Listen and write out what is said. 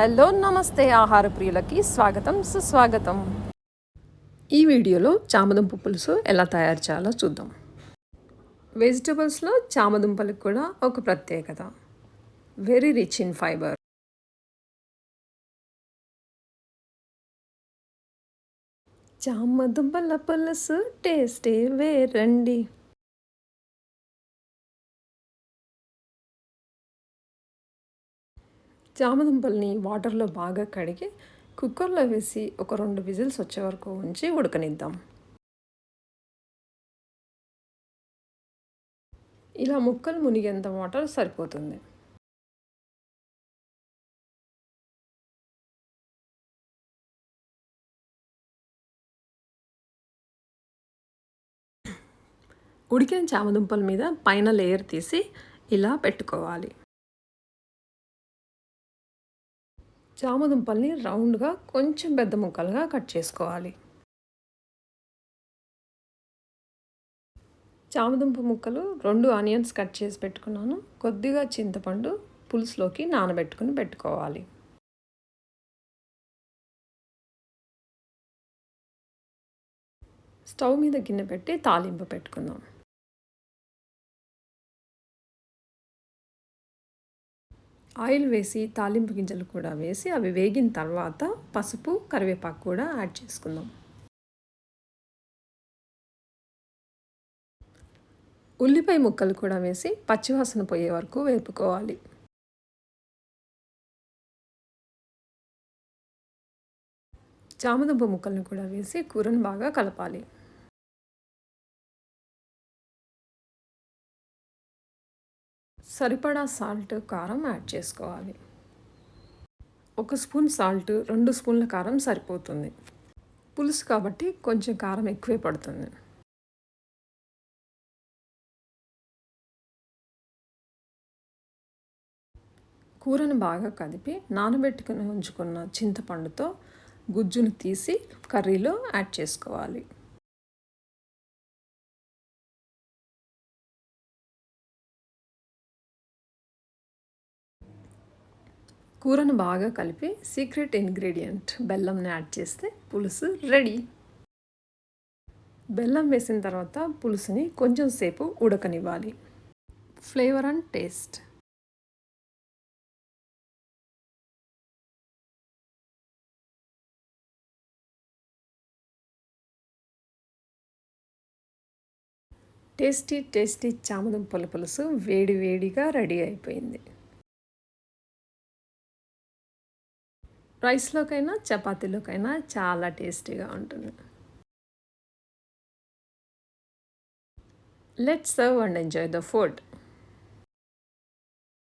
Hello నమస్తే ఆహార ప్రియులకి స్వాగతం సుస్వాగతం. ఈ వీడియోలో చామదుంప పులుసు ఎలా తయారు చేయాలో చూద్దాం. వెజిటబుల్స్లో చామదుంపలకు కూడా ఒక ప్రత్యేకత. వెరీ రిచ్ ఇన్ ఫైబర్ చామదుంపల పులుసు టేస్టే వేరండి. జామదుంపల్ని వాటర్లో బాగా కడిగి కుక్కర్లో వేసి ఒక రెండు విజిల్స్ వచ్చే వరకు ఉంచి ఉడకనిద్దాం. ఇలా ముక్కలు మునిగేంత వాటర్ సరిపోతుంది. ఉడికిన చామదుంపల మీద పైన లేయర్ తీసి ఇలా పెట్టుకోవాలి. జామదుంపల్ని రౌండ్గా కొంచెం పెద్ద ముక్కలుగా కట్ చేసుకోవాలి. చామదుంప ముక్కలు రెండు ఆనియన్స్ కట్ చేసి పెట్టుకున్నాను. కొద్దిగా చింతపండు పులుసులోకి నానబెట్టుకుని పెట్టుకోవాలి. స్టవ్ మీద గిన్నె పెట్టి తాలింపు పెట్టుకుందాం. ఆయిల్ వేసి తాలింపు గింజలు కూడా వేసి అవి వేగిన తర్వాత పసుపు కరివేపాకు కూడా యాడ్ చేసుకుందాం. ఉల్లిపాయ ముక్కలు కూడా వేసి పచ్చివాసన పోయే వరకు వేపుకోవాలి. చామదుంప ముక్కలను కూడా వేసి కూరను బాగా కలపాలి. సరిపడా సాల్ట్ కారం యాడ్ చేసుకోవాలి. ఒక స్పూన్ సాల్ట్ రెండు స్పూన్ల కారం సరిపోతుంది. పులుసు కాబట్టి కొంచెం కారం ఎక్కువే పడుతుంది. కూరను బాగా కదిపి నానబెట్టుకుని ఉంచుకున్న చింతపండుతో గుజ్జును తీసి కర్రీలో యాడ్ చేసుకోవాలి. కూరను బాగా కలిపి సీక్రెట్ ఇంగ్రీడియంట్ బెల్లంని యాడ్ చేస్తే పులుసు రెడీ. బెల్లం వేసిన తర్వాత పులుసుని కొంచెం సేపు ఉడకనివ్వాలి. Flavour and taste. Tasty tasty చామదుంపల పులుసు వేడి వేడిగా రెడీ అయిపోయింది. రైస్లోకైనా చపాతీలోకైనా చాలా టేస్టీగా ఉంటుంది. Let's serve and enjoy the food